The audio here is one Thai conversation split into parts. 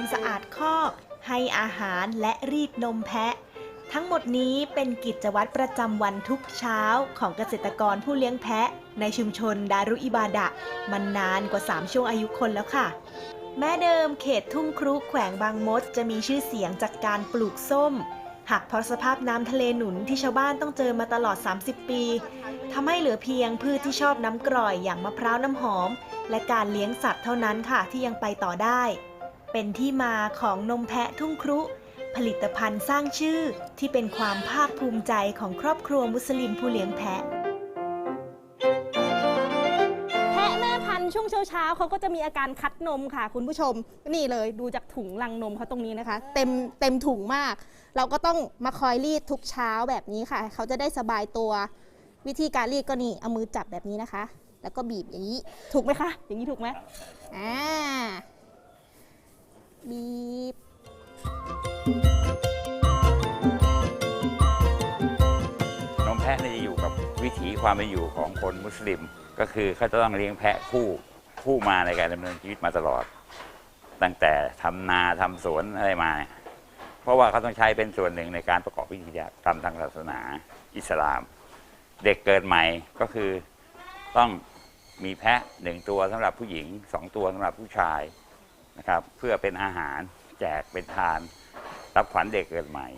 ความสะอาดคอก ให้อาหารและรีดนมแพะ ทั้งหมดนี้เป็นกิจวัตรประจำวันทุกเช้าของเกษตรกรผู้เลี้ยงแพะ ในชุมชนดารุอิบาดะมันนานกว่า 3 ช่วงอายุคนแล้วค่ะ แม้เดิมเขตทุ่งครุแขวงบางมด จะมีชื่อเสียงจากการปลูกส้มหากเพราะสภาพน้ำทะเลหนุนที่ชาวบ้านต้องเจอมาตลอด 30 ปีทำให้เหลือเพียงพืชที่ชอบน้ำกร่อยอย่างมะพร้าวน้ำหอม และการเลี้ยงสัตว์เท่านั้นค่ะที่ยังไปต่อได้ เป็นที่มาของนมแพะทุ่งครุ ผลิตภัณฑ์สร้างชื่อที่เป็นความภาคภูมิใจของครอบครัวมุสลิมผู้เลี้ยงแพะ แพะแม่พันธุ์ช่วงเช้าๆเขาก็จะมีอาการคัดนมค่ะ คุณผู้ชม นี่เลยดูจากถุงลังนมเขาตรงนี้นะคะ เต็มเต็มถุงมาก เราก็ต้องมาคอยรีดทุกเช้าแบบนี้ค่ะ เขาจะได้สบายตัว วิธีการรีดก็นี่เอามือจับแบบนี้นะคะ แล้วก็บีบอย่างนี้ ถูกไหมคะ อย่างนี้ถูกไหมอ่า บีบนมแพะนี่จะอยู่กับวิถีความเป็นอยู่ของคนมุสลิม ก็คือเขาจะต้องเลี้ยงแพะคู่คู่มาในการดำเนินชีวิตมาตลอด ตั้งแต่ทำนาทำสวนอะไรมาเนี่ยเพราะว่าเขาต้องใช้เป็นส่วนหนึ่งในการประกอบพิธีกรรมทางศาสนาอิสลาม เด็กเกิดใหม่ก็คือต้องมีแพะหนึ่งตัวสำหรับผู้หญิงสองตัวสำหรับผู้ชาย นะครับเพื่อเป็นอาหารแจกเป็นทาน รับขวัญเด็กเกิดใหม่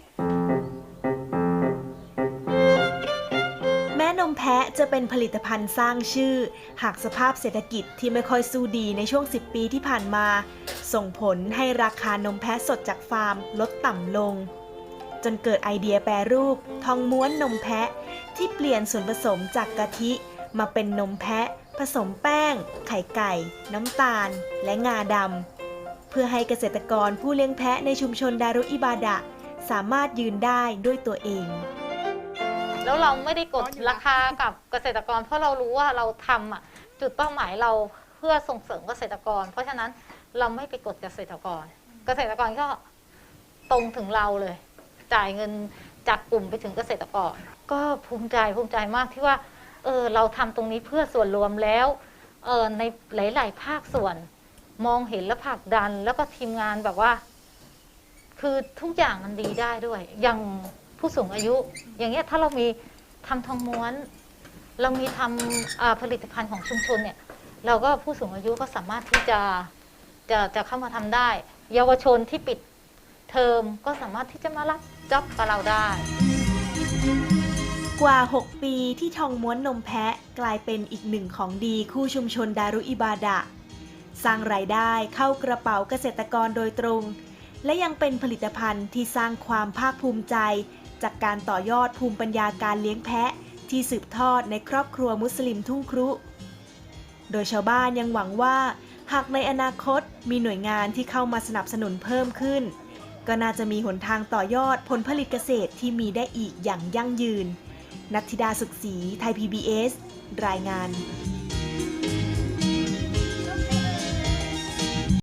แม้นมแพะจะเป็นผลิตภัณฑ์สร้างชื่อ หากสภาพเศรษฐกิจที่ไม่ค่อยสู้ดีในช่วง 10 ปีที่ผ่านมา ส่งผลให้ราคานมแพะสดจากฟาร์มลดต่ำลง จนเกิดไอเดียแปรรูป ทองม้วนนมแพะ ที่เปลี่ยนส่วนผสมจากกะทิ มาเป็นนมแพะ ผสมแป้ง ไข่ไก่ น้ำตาล และงาดำ เพื่อให้เกษตรกรผู้เลี้ยงแพะในชุมชนดารุอิบาดะ สามารถยืนได้ด้วยตัวเอง แล้วเราไม่ได้กดราคากับเกษตรกร เพราะเรารู้ว่าเราทำอะจุดเป้าหมายเราเพื่อส่งเสริมเกษตรกร เพราะฉะนั้นเราไม่ไปกดเกษตรกร เกษตรกรก็ตรงถึงเราเลย จ่ายเงินจากกลุ่มไปถึงเกษตรกร ก็ภูมิใจภูมิใจมากที่ว่าเออเราทำตรงนี้เพื่อส่วนรวมแล้วเออในหลาย ๆ ภาคส่วน มองเห็นและผลักดัน แล้วก็ทีมงานแบบว่า คือทุกอย่างมันดีได้ด้วย อย่างผู้สูงอายุ อย่างเงี้ยถ้าเรามีทำทองม้วน เรามีทำผลิตภัณฑ์ของชุมชนเนี่ย เราก็ผู้สูงอายุก็สามารถที่จะจะจะเข้ามาทำได้ เยาวชนที่ปิดเทอมก็สามารถที่จะมารับจ็อบกับเราได้กว่า 6 ปีที่ทองม้วนนมแพะกลายเป็นอีกหนึ่งของดีคู่ชุมชนดารุอิบาดะ สร้างรายได้เข้ากระเป๋าเกษตรกรโดยตรง และยังเป็นผลิตภัณฑ์ที่สร้างความภาคภูมิใจ จากการต่อยอดภูมิปัญญาการเลี้ยงแพะ ที่สืบทอดในครอบครัวมุสลิมทุ่งครุ โดยชาวบ้านยังหวังว่า หากในอนาคตมีหน่วยงานที่เข้ามาสนับสนุนเพิ่มขึ้น ก็น่าจะมีหนทางต่อยอดผลผลิตเกษตรที่มีได้อีกอย่างยั่งยืน นัทธิดาสุขศรีไทย PBS รายงาน